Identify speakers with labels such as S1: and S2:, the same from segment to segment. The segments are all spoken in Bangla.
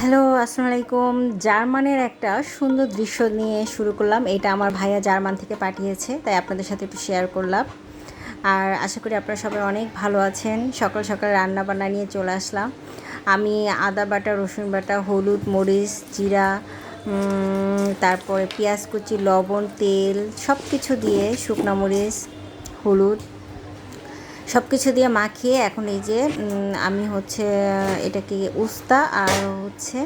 S1: হ্যালো আসসালামু আলাইকুম জার্মানের একটা সুন্দর দৃশ্য নিয়ে শুরু করলাম। এটা আমার ভাইয়া জার্মান থেকে পাঠিয়েছে, তাই আপনাদের সাথে একটু শেয়ার করলাম। আর আশা করি আপনারা সবাই অনেক ভালো আছেন। সকাল সকাল রান্না বান্না নিয়ে চলে আসলাম। আমি আদা বাটা, রসুন বাটা, হলুদ, মরিচ, জিরা তারপরে পেঁয়াজ কুচি, লবণ, তেল সব কিছু দিয়ে শুকনো মরিচ, হলুদ সব কিছু দিয়ে মাখিয়ে এখন এই যে আমি হচ্ছে, এটাকে উস্তা আর হচ্ছে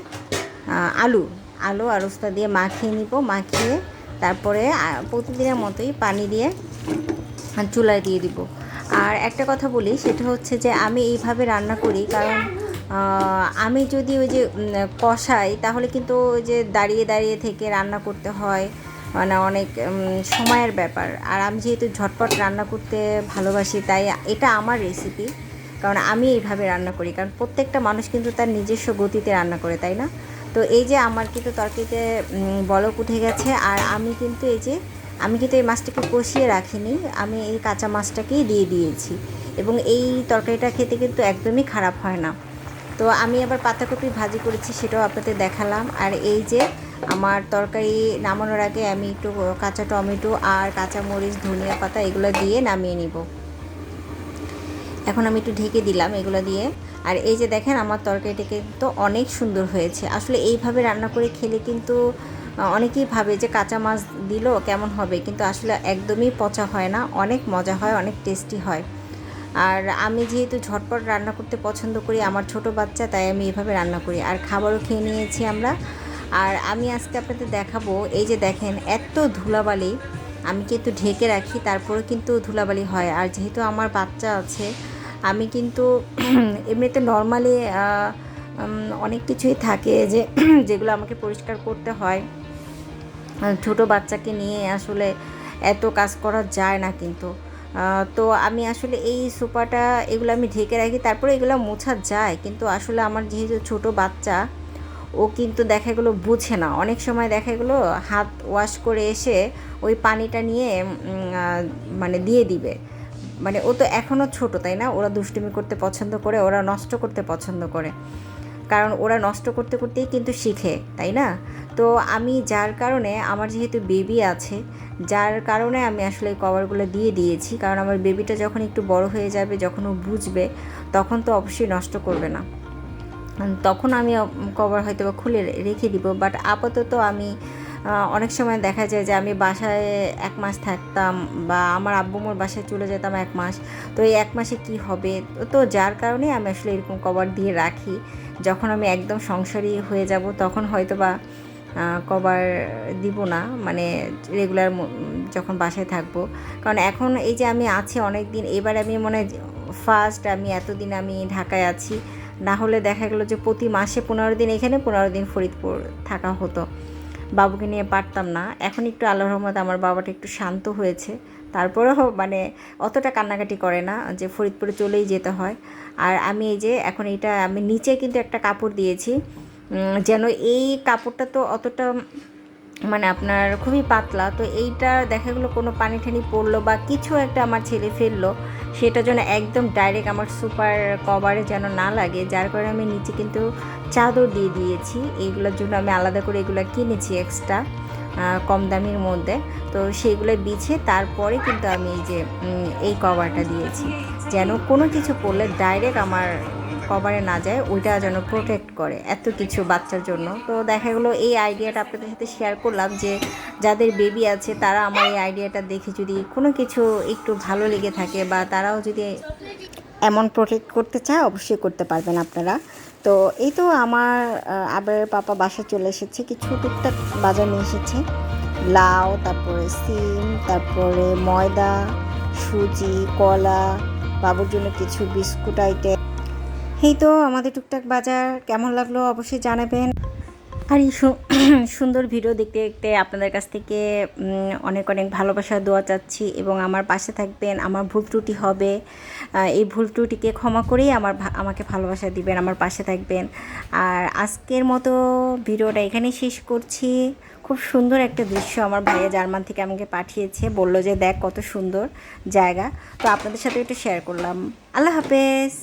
S1: আলু আলু আর উস্তা দিয়ে মাখিয়ে নিব, মাখিয়ে তারপরে প্রতিদিনের মতোই পানি দিয়ে চুলায় দিয়ে দিব। আর একটা কথা বলি, সেটা হচ্ছে যে আমি এইভাবে রান্না করি, কারণ আমি যদি ওই যে কষাই, তাহলে কিন্তু ওই যে দাঁড়িয়ে দাঁড়িয়ে থেকে রান্না করতে হয় মানে অনেক সময়ের ব্যাপার। আর আমি যেহেতু ঝটপট রান্না করতে ভালোবাসি, তাই এটা আমার রেসিপি কারণ আমি এইভাবে রান্না করি। কারণ প্রত্যেকটা মানুষ কিন্তু তার নিজস্ব গতিতে রান্না করে, তাই না? তো এই যে আমার কিন্তু তরকারিতে বলক উঠে গেছে। আর আমি কিন্তু এই যে, আমি কিন্তু এই মাছটাকে কষিয়ে রাখিনি। আমি এই কাঁচা মাছটাকেই দিয়ে দিয়েছি। এবং এই তরকারিটা খেতে কিন্তু একদমই খারাপ হয় না। তো আমি আবার পাতাকপি ভাজি করেছি, সেটাও আপনাদের দেখালাম। আর এই যে আমার তরকারি নামানোর আগে আমি একটু কাঁচা টমেটো আর কাঁচা মরিচ ধনিয়া পাতা এগুলো দিয়ে নামিয়ে নিব। এখন আমি একটু ঢেকে দিলাম এগুলো দিয়ে। আর এই যে দেখেন আমার তরকারিটা কিন্তু অনেক সুন্দর হয়েছে। আসলে এইভাবে রান্না করে খেলে কিন্তু অনেকেই ভাবে যে কাঁচা মাছ দিল কেমন হবে, কিন্তু আসলে একদমই পচা হয় না। অনেক মজা হয়, অনেক টেস্টি হয়। আর আমি যেহেতু ঝটপট রান্না করতে পছন্দ করি, আমার ছোট বাচ্চা, তাই আমি এভাবে রান্না করি। আর খাবারও খেয়ে নিয়েছি আমরা। আর আমি আজকে আপনাদের দেখাবো, এই যে দেখেন, এত ধুলাবালি। আমি কিন্তু ঢেকে রাখি তারপরে কিন্তু ধুলাবালি হয়। আর যেহেতু আমার বাচ্চা আছে, আমি কিন্তু এমনিতে নর্মালি অনেক কিছুই থাকে যে যেগুলো আমাকে পরিষ্কার করতে হয়। ছোট বাচ্চাকে নিয়ে আসলে এত কাজ করা যায় না কিন্তু। তো আমি আসলে এই সোফাটা, এগুলো আমি ঢেকে রাখি, তারপরে এগুলো মোছা যায়। কিন্তু আসলে আমার যেহেতু ছোট বাচ্চা ও কিন্তু দেখা গেলো বুঝে না। অনেক সময় দেখা গেলো হাত ওয়াশ করে এসে ওই পানিটা নিয়ে মানে দিয়ে দিবে। মানে ও তো এখনও ছোট, তাই না? ওরা দুষ্টুমি করতে পছন্দ করে, ওরা নষ্ট করতে পছন্দ করে। কারণ ওরা নষ্ট করতে করতেই কিন্তু শিখে, তাই না? তো আমি যার কারণে, আমার যেহেতু বেবি আছে, যার কারণে আমি আসলে এই কভারগুলো দিয়ে দিয়েছি। কারণ আমার বেবিটা যখন একটু বড় হয়ে যাবে, যখন ও বুঝবে, তখন তো অবশ্যই নষ্ট করবে না। তখন আমি কভার হয়তো বা খুলে রেখে দিব। বাট আপাতত আমি অনেক সময় দেখা যায় যে আমি বাসায় এক মাস থাকতাম বা আমার আব্বুমোর বাসায় চলে যেতাম এক মাস। তো এই এক মাসে কি হবে? তো- যার কারণে আমি আসলে এরকম কভার দিয়ে রাখি। যখন আমি একদম সংসারী হয়ে যাব, তখন হয়তো বা কভার দিব না। মানে রেগুলার যখন বাসায় থাকব। কারণ এখন এই যে আমি আছি অনেক দিন এবার আমি মনে ফার্স্ট আমি এতদিন আমি ঢাকায় আছি। না হলে দেখা গেলো যে প্রতি মাসে পনেরো দিন এখানে, পনেরো দিন ফরিদপুর থাকা হতো। বাবুকে নিয়ে পারতাম না। এখন একটু আল্লাহর রহমত আমার বাবাটা একটু শান্ত হয়েছে। তারপরেও মানে অতটা কান্নাকাটি করে না যে ফরিদপুরে চলেই যেতে হয়। আর আমি এই যে এখন এটা আমি নিচে কিন্তু একটা কাপড় দিয়েছি। যেন এই কাপড়টা তো অতটা মানে আপনার খুবই পাতলা, তো এইটা দেখা গেলো কোনো পানি টানি পড়ল বা কিছু একটা আমার ছেলে ফেলল সেটা যেন একদম ডাইরেক্ট আমার সুপার কভারে যেন না লাগে, যার কারণে আমি নিচে কিন্তু চাদর দিয়ে দিয়েছি। এইগুলোর জন্য আমি আলাদা করে এগুলো কিনেছি এক্সট্রা কম দামির মধ্যে। তো সেইগুলো বিছে, তারপরে কিন্তু আমি এই যে এই কভারটা দিয়েছি। যেন কোনো কিছু পড়লে ডাইরেক্ট আমার কভারে না যায়, ওইটা যেন প্রোটেক্ট করে এত কিছু বাচ্চার জন্য। তো দেখা গেলো এই আইডিয়াটা আপনাদের সাথে শেয়ার করলাম যে, যাদের বেবি আছে, তারা আমার এই আইডিয়াটা দেখে যদি কোনো কিছু একটু ভালো লেগে থাকে বা তারাও যদি এমন প্রোটেক্ট করতে চায়, অবশ্যই করতে পারবেন আপনারা। তো এই তো আমার আবার পাপা বাসা চলে এসেছে, কিছু টুকটাক বাজার নিয়ে এসেছে। লাউ, তারপরে সিম, তারপরে ময়দা, সুজি, কলা, বাবুর জন্য কিছু বিস্কুট আইটেম এই তো আমাদের টুকটাক বাজার, কেমন লাগল অবশ্যই জানাবেন। আর এই সুন্দর ভিডিও দেখতে দেখতে আপনাদের কাছ থেকে অনেক অনেক ভালোবাসা দোয়া চাচ্ছি এবং আমার পাশে থাকবেন, আমার ভুল ত্রুটি হবে এই ভুল ত্রুটিকে ক্ষমা করেই আমার আমাকে ভালোবাসা দিবেন, আমার পাশে থাকবেন। আর আজকের মতো ভিডিওটা এখানেই শেষ করছি। খুব সুন্দর একটা দৃশ্য আমার ভাইয়া জার্মান থেকে আমাকে পাঠিয়েছে, বলল যে দেখ কত সুন্দর জায়গা। তো আপনাদের সাথে একটু শেয়ার করলাম। আল্লাহ হাফেজ।